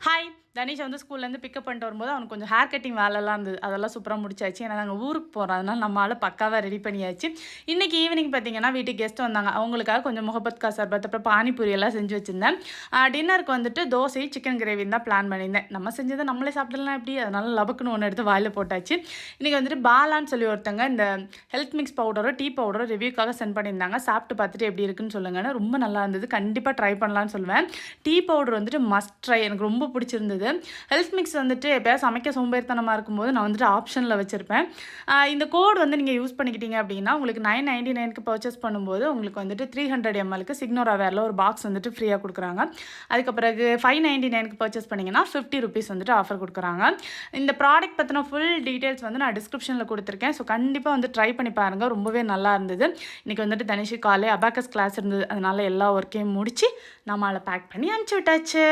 Hi Tanishq வந்து ஸ்கூல்லேருந்து pickup பண்ணிட்டு வரும்போது அவனுக்கு கொஞ்சம் ஹேர் கட்டிங் வேலைலாம் இருந்தது. அதெல்லாம் சூப்பராக முடிச்சாச்சு. ஏன்னா நாங்கள் ஊருக்கு போகிறோம் அதனால நம்மளால் பக்காவாக ரெடி பண்ணியாச்சு. இன்றைக்கி ஈவினிங் பார்த்தீங்கன்னா வீட்டுக்கு கெஸ்ட் வந்தாங்க. அவங்களுக்காக கொஞ்சம் முகபத் கா சர்பத் அப்புறம் பானிபூரி எல்லாம் செஞ்சு வச்சுருந்தேன். டின்னருக்கு வந்துட்டு தோசை சிக்கன் கிரேவின்னு தான் பிளான் பண்ணியிருந்தேன். நம்ம செஞ்சதை நம்மளே சாப்பிடலாம் எப்படி? அதனால லபக்குன்னு ஒன்று எடுத்து வாயில் போட்டாச்சு. இன்றைக்கி வந்துட்டு பாலான்னு சொல்லி ஒருத்தங்க இந்த ஹெல்த் மிக்ஸ் பவுடரோ டீ பவுடரோ ரிவ்யூக்காக சென்ட் பண்ணியிருந்தாங்க. சாப்பிட்டு பார்த்துட்டு எப்படி இருக்குன்னு சொல்லுங்கன்னு. ரொம்ப நல்லா இருந்தது. கண்டிப்பாக ட்ரை பண்ணலான்னு சொல்லுவேன். டீ பவுடர் வந்துட்டு மஸ்ட் ட்ரை எனக்கு ரொம்ப பிடிச்சிருந்தது. ஹெல்த் மிக்ஸ் வந்துட்டு எப்போயாவது சமைக்க சோம்பேறித்தனமாக இருக்கும்போது நான் வந்துட்டு ஆப்ஷனில் வச்சுருப்பேன். இந்த கோட் வந்து நீங்கள் யூஸ் பண்ணிக்கிட்டீங்க அப்படின்னா உங்களுக்கு நைன் நைன்டி நைனுக்கு பர்ச்சேஸ் பண்ணும்போது உங்களுக்கு வந்துட்டு த்ரீ ஹண்ட்ரட் எம்எல்க்கு சிக்னோரா வேரில் ஒரு பாக்ஸ் வந்துட்டு ஃப்ரீயாக கொடுக்குறாங்க. அதுக்கு பிறகு ஃபைவ் நைன்டி நைனுக்கு பர்ச்சேஸ் பண்ணிங்கன்னா ஃபிஃப்டி ருபீஸ் வந்துட்டு ஆஃபர் கொடுக்குறாங்க. இந்த ப்ராடக்ட் பற்றின ஃபுல் டீட்டெயில்ஸ் வந்து நான் டிஸ்கிரிப்ஷனில் கொடுத்துருக்கேன். ஸோ கண்டிப்பாக வந்து ட்ரை பண்ணி பாருங்கள் ரொம்பவே நல்லா இருந்தது. இன்றைக்கி வந்துட்டு தனிஷு காலே அபாக்கஸ் கிளாஸ் இருந்தது. அதனால் எல்லா ஒர்க்கையும் முடித்து நம்மளை பேக் பண்ணி அனுப்பிச்சி விட்டாச்சு.